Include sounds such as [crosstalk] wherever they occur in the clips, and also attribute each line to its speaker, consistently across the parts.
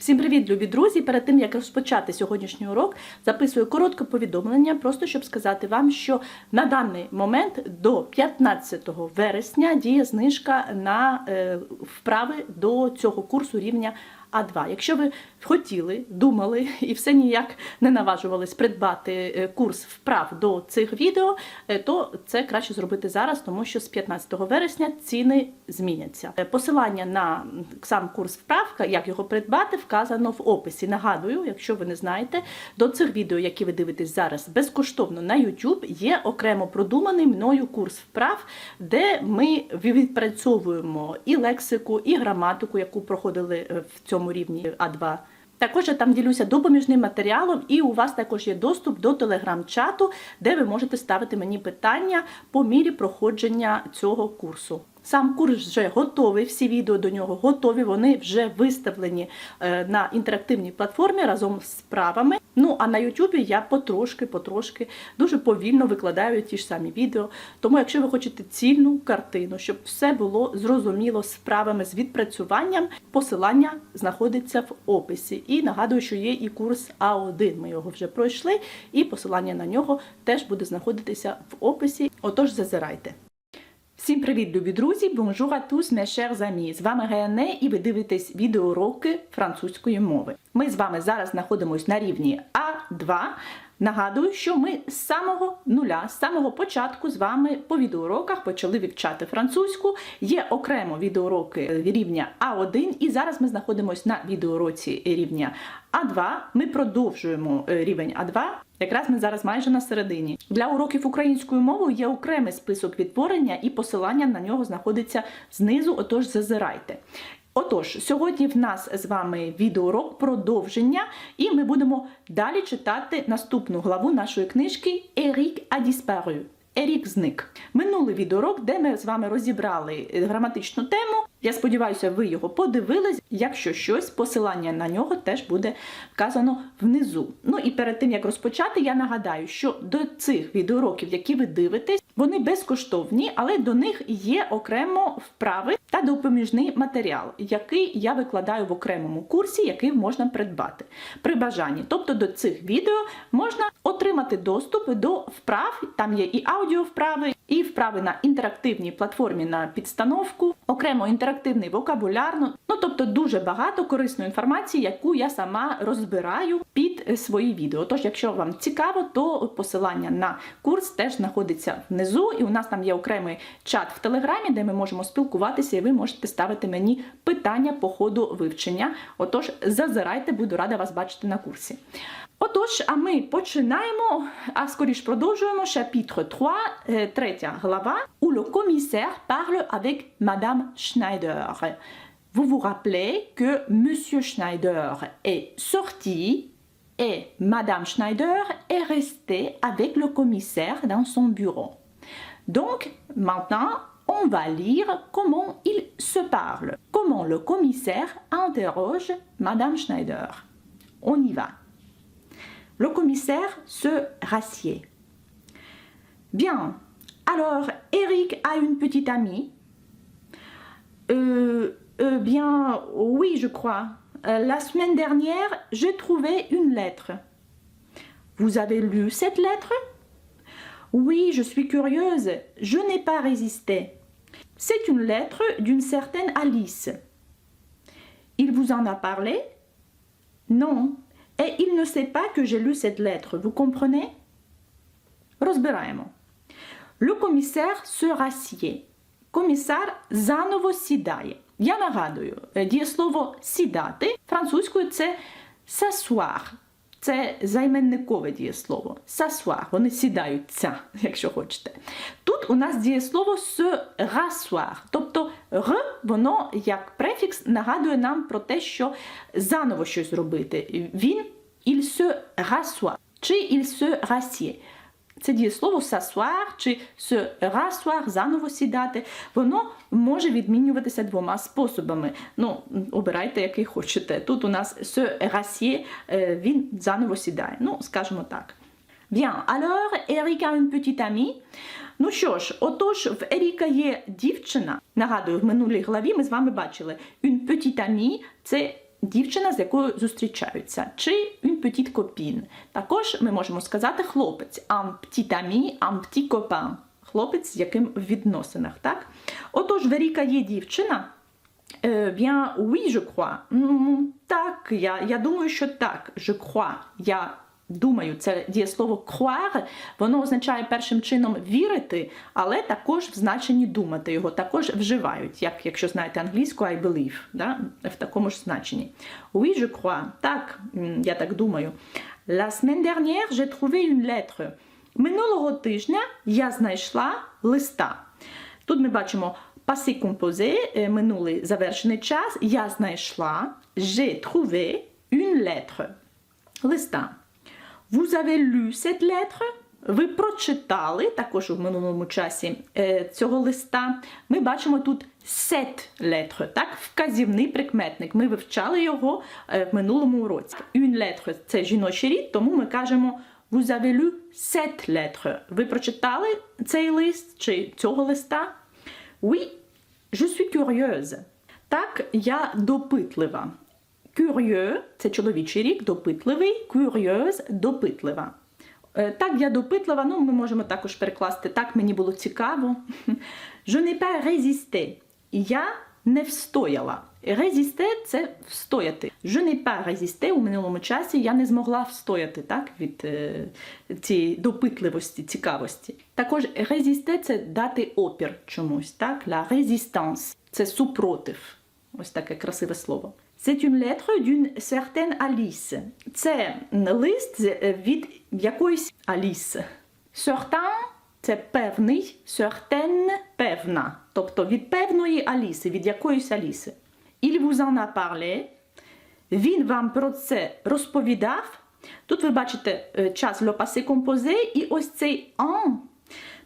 Speaker 1: Всім привіт, любі друзі! Перед тим як розпочати сьогоднішній урок, записую коротке повідомлення, просто щоб сказати вам, що на даний момент до 15 вересня діє знижка на е, вправи до цього курсу рівня А2. Якщо ви хотіли, думали і все ніяк не наважувались придбати е, курс вправ до цих відео, е, то це краще зробити зараз, тому що з 15 вересня ціни зміняться. Е, Посилання на сам курс вправ, як його придбати, вказано в описі. Нагадую, якщо ви не знаєте, до цих відео, які ви дивитесь зараз безкоштовно на YouTube, є окремо продуманий мною курс вправ, де ми відпрацьовуємо і лексику, і граматику, яку проходили в цьому рівні А2. Також я там ділюся допоміжним матеріалом, і у вас також є доступ до телеграм-чату, де ви можете ставити мені питання по мірі проходження цього курсу. Сам курс вже готовий, всі відео до нього готові, вони вже виставлені е, на інтерактивній платформі разом з справами. Ну а на Ютубі я потрошки, потрошки дуже повільно викладаю ті ж самі відео. Тому, якщо ви хочете цільну картину, щоб все було зрозуміло з справами, з відпрацюванням, посилання знаходиться в описі. І нагадую, що є і курс А1. Ми його вже пройшли, і посилання на нього теж буде знаходитися в описі. Отож, зазирайте. Всім привіт, любі друзі! Bonjour à tous, mes! З вами Гене і ви дивитесь відеоуроки французької мови. Ми з вами зараз знаходимося на рівні А2. Нагадую, що ми з самого нуля, з самого початку з вами по відеоуроках почали вивчати французьку. Є окремо відеоуроки рівня А1, і зараз ми знаходимося на відеоуроці рівня А2. Ми продовжуємо е, рівень А2. Якраз ми зараз майже на середині. Для уроків українською мовою є окремий список відтворення, і посилання на нього знаходиться знизу. Отож, зазирайте. Отож, сьогодні в нас з вами відеоурок продовження, і ми будемо далі читати наступну главу нашої книжки Ерік disparu. Ерік зник. Минулий відеоурок, де ми з вами розібрали граматичну тему. Я сподіваюся, ви його подивились. Якщо щось, посилання на нього теж буде вказано внизу. Ну і перед тим як розпочати, я нагадаю, що до цих відеоуроків, які ви дивитесь, вони безкоштовні, але до них є окремо вправи та допоміжний матеріал, який я викладаю в окремому курсі, який можна придбати при бажанні. Тобто до цих відео можна отримати доступ до вправ. Там є і аудіовправи, і вправи на інтерактивній платформі на підстановку, окремо інтерактивний вокабуляр. Ну тобто дуже багато корисної інформації, яку я сама розбираю під е, свої відео. Тож, якщо вам цікаво, то посилання на курс теж знаходиться внизу, і у нас там є окремий чат в телеграмі, де ми можемо спілкуватися, і ви можете ставити мені питання по ходу вивчення. Отож, зазирайте, буду рада вас бачити на курсі. Отож, а ми починаємо, а скоріш продовжуємо chapitre 3, е, третя глава, où le commissaire parle avec Madame Schneider. Vous vous rappelez que Monsieur Schneider est sorti et Madame Schneider est restée avec le commissaire dans son bureau. Donc, maintenant, on va lire comment ils se parlent, comment le commissaire interroge Madame Schneider. On y va. Le commissaire se rassied. Bien. Alors, Eric a une petite amie. Euh, euh, bien, oui, je crois. Euh, la semaine dernière, j'ai trouvé une lettre. Vous avez lu cette lettre? Oui, je suis curieuse. Je n'ai pas résisté. C'est une lettre d'une certaine Alice. Il vous en a parlé? Non. Et il ne sait pas que j'ai lu cette lettre, vous comprenez Розбираємо. Le commissaire se rassied. Комісар заново сідає. Я нагадую, е, дієслово сідати французькою це s'asseoir. Це займенникове дієслово. S'asseoir. Вони сідаються, [laughs] якщо хочете. Тут у нас дієслово se rasseoir. Тобто р, воно як префікс нагадує нам про те, що заново щось робити. Він il se rassoit. Чи il se rassied. Це дієслово s'asseoir чи rasseoir, заново сідати, воно може відмінюватися двома способами. Ну, обирайте, який хочете. Тут у нас rassied, е, він заново сідає. Ну, скажімо так. Bien, alors, Erika a une petite amie. Ну що ж, отож, в Еріка є дівчина. Нагадую, в минулій главі ми з вами бачили une petite amie – це дівчина, з якою зустрічаються, чи une petite copine. Також ми можемо сказати хлопець, un petit ami, un petit copain. Хлопець, з яким в відносинах, так? Отож, Веріка є дівчина. Eh bien, oui, je crois. Так, я, я думаю, що так. Je crois. Я думаю, це дієслово croire, воно означає першим чином вірити, але також в значенні думати його також вживають, як якщо знаєте англійську I believe, да? в такому ж значенні. Oui, je crois. Так, я так думаю. La semaine dernière, j'ai trouvé une lettre. Минулого тижня я знайшла листа. Тут ми бачимо passé composé, е, минулий завершений час. Я знайшла, j'ai trouvé une lettre. Листа. Vous avez lu cette lettre? Ви прочитали також у минулому часі е, цього листа. Ми бачимо тут cette lettre, так, вказівний прикметник. Ми вивчали його е, в минулому уроці. Une lettre – це жіночий рід, тому ми кажемо Vous avez lu cette lettre. Ви прочитали цей лист чи цього листа? Oui, je suis curieuse. Так, я допитлива. Curieux – це чоловічий рік, допитливий, curieuse – допитлива. Е, Так, я допитлива, ну ми можемо також перекласти так, мені було цікаво. [laughs] Je n'ai pas résisté. Я не встояла. Résister – це встояти. Je n'ai pas résisté у минулому часі я не змогла встояти так, від е, цієї допитливості, цікавості. Також résister – це дати опір чомусь. Так? La résistance – це супротив. Ось таке красиве слово. C'est une lettre d'une certaine Alice. Це лист від якоїсь Аліс. Certain – це певний, certain – певна. Тобто від певної Аліси, від якоїсь Аліси. Il vous en a parlé. Він вам про це розповідав. Тут ви бачите е, час le passé composé і ось цей en.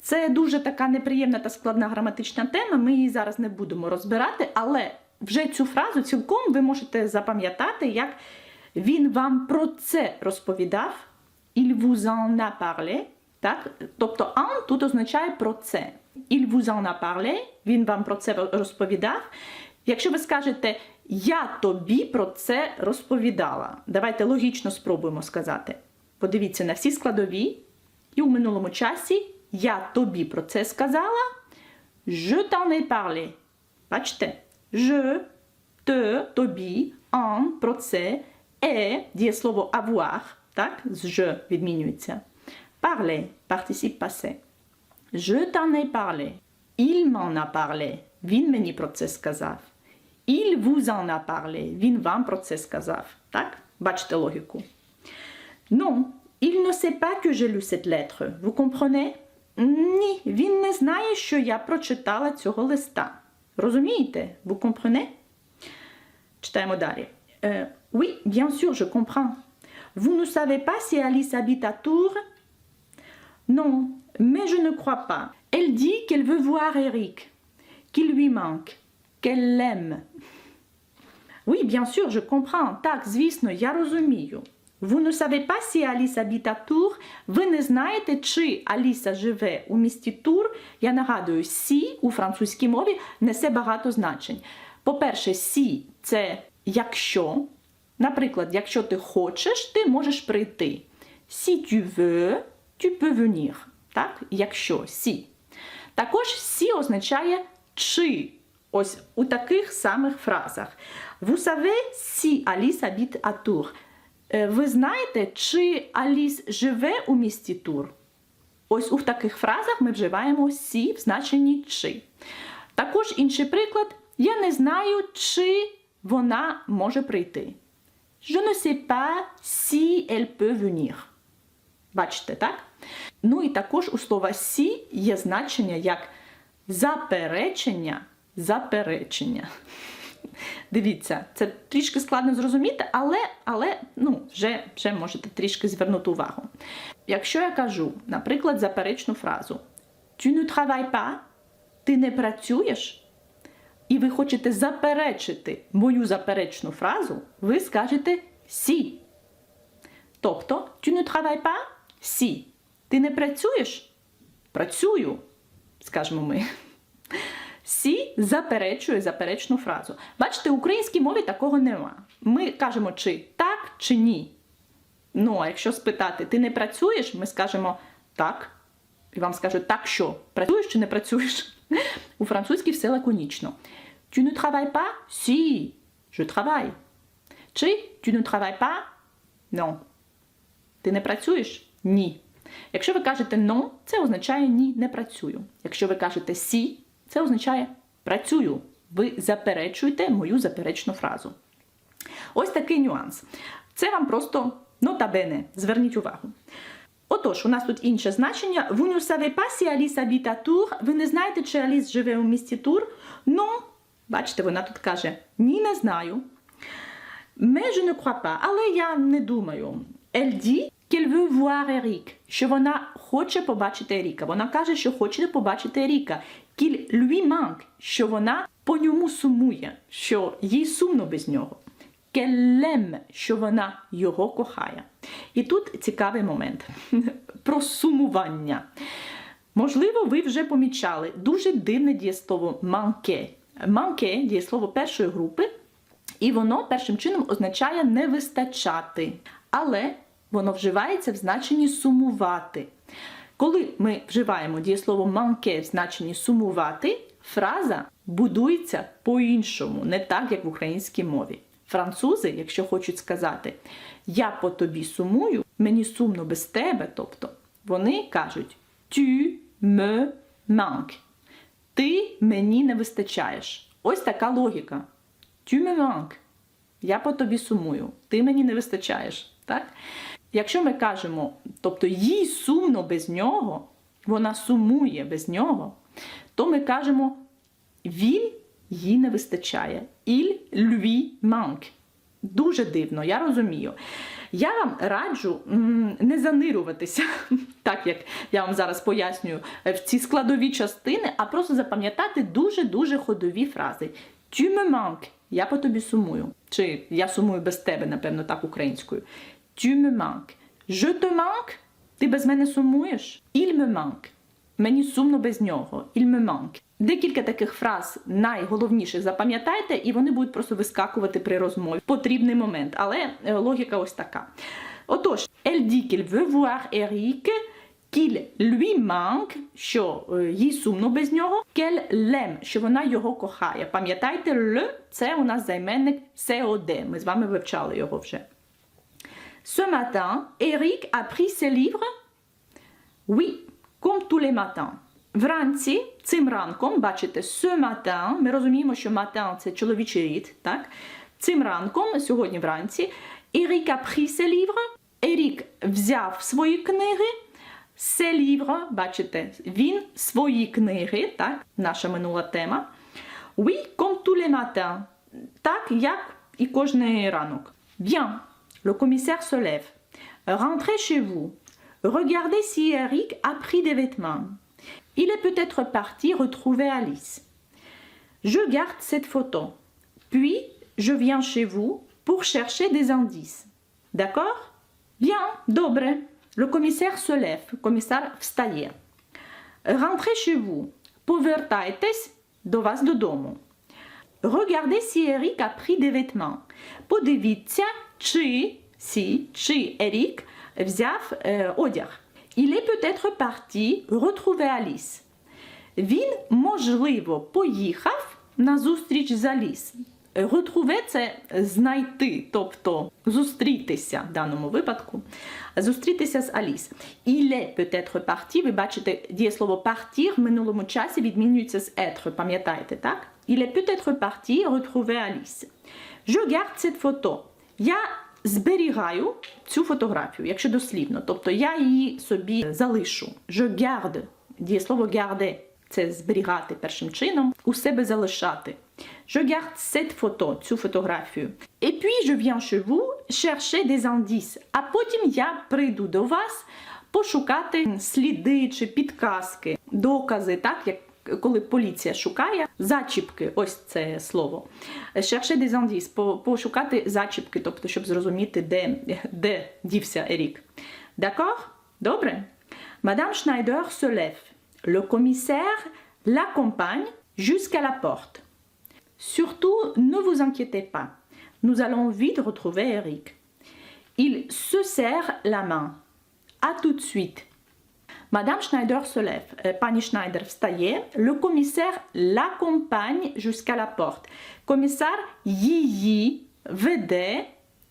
Speaker 1: Це дуже така неприємна та складна граматична тема. Ми її зараз не будемо розбирати, але вже цю фразу цілком ви можете запам'ятати, як він вам про це розповідав. Il vous en a parlé. Так? Тобто en тут означає про це. Il vous en a parlé, він вам про це розповідав. Якщо ви скажете я тобі про це розповідала, давайте логічно спробуємо сказати. Подивіться на всі складові, і у минулому часі я тобі про це сказала. Je t'en ai parlé. Бачите? Je, te, тобі, en, про це, е, дієслово avoir, так? З je відмінюється. Parler, participe passé. Je t'en ai parlé. Il m'en a parlé. Він мені про це сказав. Il vous en a parlé. Він вам про це сказав. Так? Бачите логіку. Non, il ne sait pas que j'ai lu cette lettre. Vous comprenez? Ні, він не знає, що я прочитала цього листа. Розумієте? Vous comprenez? Читаємо далі. Euh, oui, bien sûr, je comprends. Vous ne savez pas si Alice habite à Tours? Non, mais je ne crois pas. Elle dit qu'elle veut voir Eric, qu'il lui manque, qu'elle l'aime. Oui, bien sûr, je comprends. Так, звісно, я розумію. Vous ne savez pas si Alice habite à Tours. Ви не знаєте, чи Аліса живе у місті Тур. Я нагадую, сі у французькій мові несе багато значень. По-перше, сі це якщо. Наприклад, якщо ти хочеш, ти можеш прийти. Si tu veux, tu peux venir. Так? Якщо сі. Також сі означає чи. Ось у таких самих фразах. Vous savez si Alice habite à Tours. Е, Ви знаєте, чи Аліс живе у місті Тур? Ось у таких фразах ми вживаємо сі в значенні чи. Також інший приклад. Я не знаю, чи вона може прийти. Je ne sais pas si elle peut venir. Бачите, так? Ну і також у слова сі є значення як заперечення, заперечення. Дивіться, це трішки складно зрозуміти, але, але ну, вже, вже можете трішки звернути увагу. Якщо я кажу, наприклад, заперечну фразу Tu ne travailles pas, ти не працюєш, і ви хочете заперечити мою заперечну фразу, ви скажете сі. Тобто, tu ne travailles pas? Сі. Ти не працюєш? Працюю, скажемо ми. Сі заперечує заперечну фразу. Бачите, в українській мові такого нема. Ми кажемо чи так, чи ні. Ну, а якщо спитати, ти не працюєш, ми скажемо так. І вам скажуть, так що? Працюєш чи не працюєш? У французькій все лаконічно. Tu ne travailles pas? Si, je travaille. Чи tu ne travailles pas? Non. Ти не працюєш? Ні. Якщо ви кажете non, це означає ні, не працюю. Якщо ви кажете сі, це означає працюю. Ви заперечуєте мою заперечну фразу. Ось такий нюанс. Це вам просто нотабене, зверніть увагу. Отож, у нас тут інше значення. Vous ne savez pas si Alice. Ви не знаєте, чи Аліс живе у місті Тур? Ну, бачите, вона тут каже: ні, не знаю. Mais je ne. Але я не думаю. Elle dit qu'elle veut. Що вона хоче побачити Еріка. Вона каже, що хоче побачити Еріка. Qu'il lui manque. Що вона по ньому сумує, що їй сумно без нього. L'aime, що вона його кохає. І тут цікавий момент [laughs] про сумування. Можливо, ви вже помічали дуже дивне дієслово манке. Манке дієслово першої групи, і воно першим чином означає не вистачати. Але воно вживається в значенні сумувати. Коли ми вживаємо дієслово манке в значенні сумувати, фраза будується по-іншому, не так, як в українській мові. Французи, якщо хочуть сказати я по тобі сумую, мені сумно без тебе, тобто вони кажуть tu me manques. Ти мені не вистачаєш. Ось така логіка. Tu me manques. Я по тобі сумую, ти мені не вистачаєш. Так? Якщо ми кажемо, тобто їй сумно без нього, вона сумує без нього, то ми кажемо він їй не вистачає. Il lui manque. Дуже дивно, я розумію. Я вам раджу не занирюватися, [laughs] так як я вам зараз пояснюю, в ці складові частини, а просто запам'ятати дуже-дуже ходові фрази. Tu me manques. Я по тобі сумую. Чи я сумую без тебе, напевно, так українською. Tu me manques. Je te manque. Ти без мене сумуєш? Il me manque. Мені сумно без нього. Il me manque. Декілька таких фраз найголовніших запам'ятайте, і вони будуть просто вискакувати при розмові потрібний момент. Але е, логіка ось така. Отож, elle dit qu'elle veut voir Eric, qu'il lui manque, що е, їй сумно без нього, qu'elle l'aime, що вона його кохає. Пам'ятайте, le – це у нас займенник COD. Ми з вами вивчали його вже. Ce matin, Eric a pris ses livres Oui, comme tous les matins. Вранці, цим ранком, бачите, ce matin, ми розуміємо, що matin – це чоловічий рід, так? Цим ранком, сьогодні вранці, Eric a pris ses livres. Ерік взяв свої книги. Ses livres, бачите, він свої книги, так? Наша минула тема. Oui, comme tous les matins. Так, як і кожний ранок. Bien. Le commissaire se lève. Rentrez chez vous. Regardez si Eric a pris des vêtements. Il est peut-être parti retrouver Alice. Je garde cette photo. Puis, je viens chez vous pour chercher des indices. D'accord? Bien, dobre. Le commissaire se lève. Commissaire Vstayer. Rentrez chez vous. Povertaetes do vas de domo. Regardez si Eric a pris des vêtements. Podivitsia чи, сі, чи Ерік взяв е, одяг. Il est peut-être parti retrouver Alice. Він, можливо, поїхав на зустріч з Аліс. Retrouver – це знайти, тобто зустрітися в даному випадку. Зустрітися з Аліс. Il est peut-être parti. Ви бачите, дієслово partir в минулому часі відмінюється з être, пам'ятаєте, так? Il est peut-être parti retrouver Alice. Je garde cette photo. Я зберігаю цю фотографію, якщо дослівно. Тобто я її собі залишу. Je garde. Дієслово garder – це зберігати першим чином, у себе залишати. Je garde cette photo, цю фотографію. Et puis je viens chez vous chercher des indices. А потім я прийду до вас пошукати сліди чи підказки, докази, так як коли поліція шукає зачіпки, ось це слово. Chercher des indices, по- пошукати зачіпки, тобто, щоб зрозуміти, де, де дівся Ерік. D'accord? Добре? Madame Schneider se lève. Le commissaire l'accompagne jusqu'à la porte. Surtout, ne vous inquiétez pas. Nous allons vite retrouver Eric. Il se serre la main. À tout de suite. Madame Schneider se lève. Е, Пані Шнайдер встає. Le commissaire l'accompagne jusqu'à la porte. Комісар її веде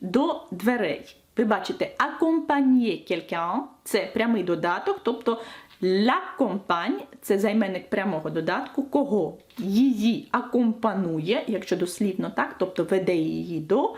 Speaker 1: до дверей. Ви бачите, accompagner quelqu'un – це прямий додаток, тобто l'accompagne – це займенник прямого додатку, кого її акомпанує, якщо дослівно так, тобто веде її до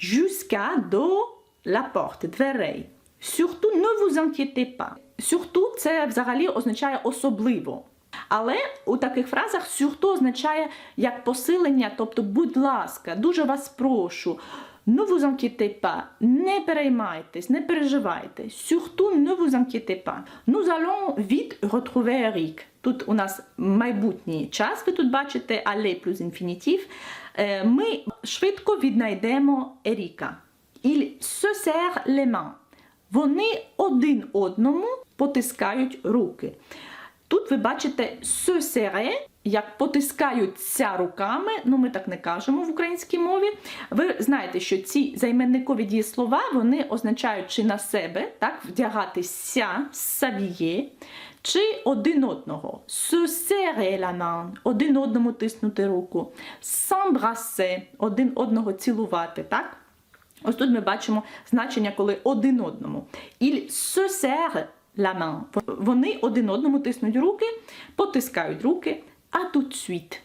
Speaker 1: jusqu'à до la porte, дверей. Surtout, ne vous inquiétez pas. Surtout – це взагалі означає особливо. Але у таких фразах surtout означає як посилення, тобто, будь ласка, дуже вас прошу. Ne vous inquiétez pas, не переймайтесь, не переживайте. Surtout, ne vous inquiétez pas. Nous allons vite retrouver. Тут у нас майбутній час, ви тут бачите, але плюс інфінітив. Е, Ми швидко віднайдемо Еріка. Il se serre. Вони один одному потискають руки. Тут ви бачите se як потискаються руками, ну ми так не кажемо в українській мові. Ви знаєте, що ці займенникові дієслова вони означають чи на себе, так, вдягатися, савіє, чи один одного. Se serrer один одному тиснути руку. S'embrasser, один одного цілувати, так? Ось тут ми бачимо значення, коли один одному. Il se serre la main. Вони один одному тиснуть руки, потискають руки, а тут suite.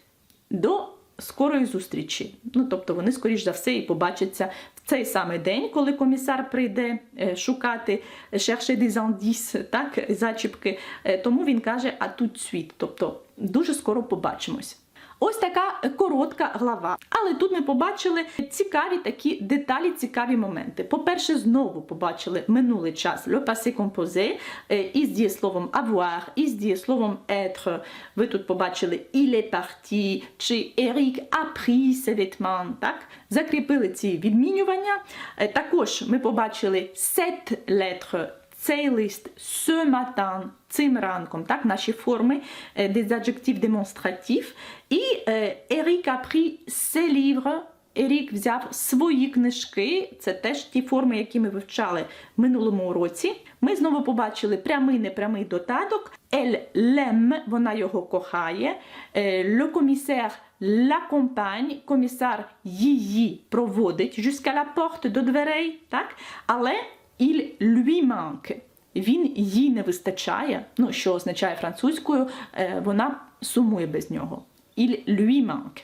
Speaker 1: До скорої зустрічі. Ну, тобто вони, скоріш за все, і побачаться в цей самий день, коли комісар прийде е, шукати chercher des indices, так, зачіпки. Е, Тому він каже, а тут suite. Тобто дуже скоро побачимось. Ось така коротка глава. Але тут ми побачили цікаві такі деталі, цікаві моменти. По-перше, знову побачили минулий час le passé composé е, із дієсловом avoir, із дієсловом être. Ви тут побачили il est parti чи Eric a pris ses vêtements, так? Закріпили ці відмінювання. Е, Також ми побачили cette lettre цей лист ce matin, цим ранком, так, наші форми е, des adjectifs démonstratifs. І е, Eric a pris ses livres, Ерік взяв свої книжки, це теж ті форми, які ми вивчали в минулому уроці. Ми знову побачили прямий непрямий додаток. Elle l'aime, вона його кохає. Е, Le commissaire l'accompagne, комісар її проводить jusqu'à la porte до дверей, так? Але il lui manque. Він їй не вистачає, ну що означає французькою, е, вона сумує без нього. Il lui manque.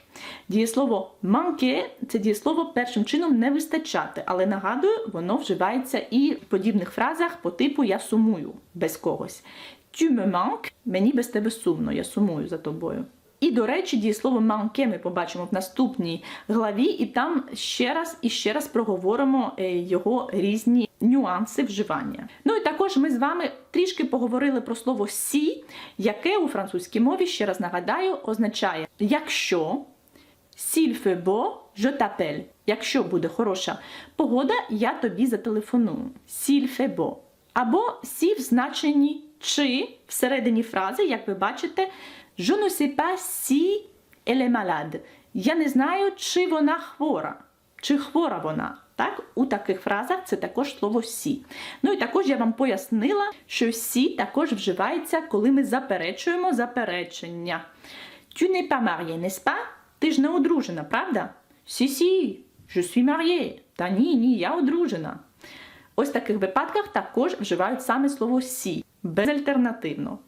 Speaker 1: Дієслово manquer – це дієслово першим чином не вистачати, але нагадую, воно вживається і в подібних фразах по типу я сумую без когось. Tu me manques – мені без тебе сумно, я сумую за тобою. І, до речі, дієслово manquer ми побачимо в наступній главі, і там ще раз і ще раз проговоримо е, його різні нюанси вживання. Ну і також ми з вами трішки поговорили про слово сі, яке у французькій мові, ще раз нагадаю, означає якщо beau, je. Якщо буде хороша погода, я тобі зателефоную. Fait. Або сі в значенні чи всередині фрази, як ви бачите, je ne sais pas si elle est malade. Я не знаю, чи вона хвора, чи хвора вона. Так, у таких фразах це також слово сі. Ну і також я вам пояснила, що сі також вживається, коли ми заперечуємо заперечення. Tu n'es pas marié, n'est-ce pas? Ти ж не одружена, правда? Сі, сі, je suis marié. Та ні, ні, я одружена. Ось в таких випадках також вживають саме слово сі, безальтернативно.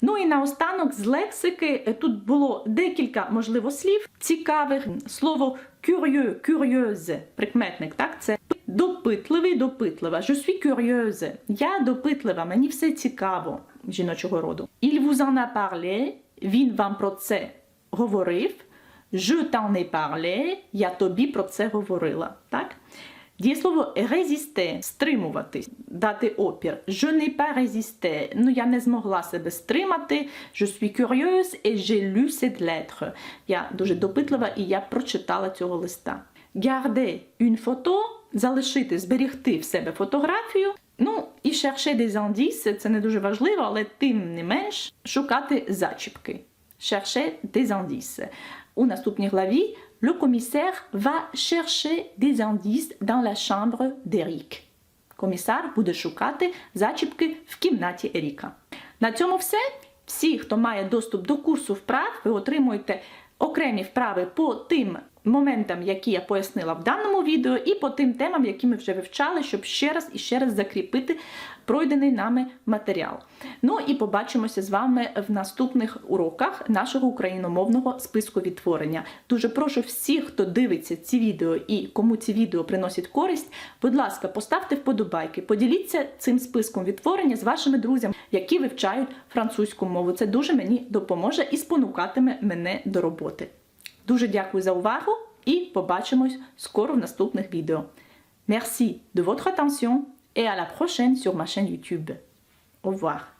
Speaker 1: Ну і наостанок з лексики е, тут було декілька, можливо, слів цікавих. Слово curieux, curieuse, прикметник, так? Це допитливий, допитлива. Je suis curieuse. Я допитлива, мені все цікаво жіночого роду. Il vous en a parlé, він вам про це говорив. Je t'en ai parlé, я тобі про це говорила. Так? Дієслово résister – стримуватись, дати опір. Je n'ai pas résisté. Ну, я не змогла себе стримати. Je suis curieuse et j'ai lu cette lettre. Я дуже допитлива і я прочитала цього листа. Garder une photo – залишити, зберігти в себе фотографію. Ну, і chercher des indices – це не дуже важливо, але тим не менш шукати зачіпки. chercher des indices. У наступній главі le commissaire va chercher des indices dans la chambre d'Eric. Комісар буде шукати зачіпки в кімнаті Еріка. На цьому все. Всі, хто має доступ до курсу вправ, ви отримуєте окремі вправи по тим моментам, які я пояснила в даному відео, і по тим темам, які ми вже вивчали, щоб ще раз і ще раз закріпити пройдений нами матеріал. Ну і побачимося з вами в наступних уроках нашого україномовного списку відтворення. Дуже прошу всіх, хто дивиться ці відео і кому ці відео приносять користь, будь ласка, поставте вподобайки, поділіться цим списком відтворення з вашими друзями, які вивчають французьку мову. Це дуже мені допоможе і спонукатиме мене до роботи. Дуже дякую за увагу і побачимось скоро в наступних відео. Merci de votre attention et à la prochaine sur ma chaîne YouTube. Au revoir.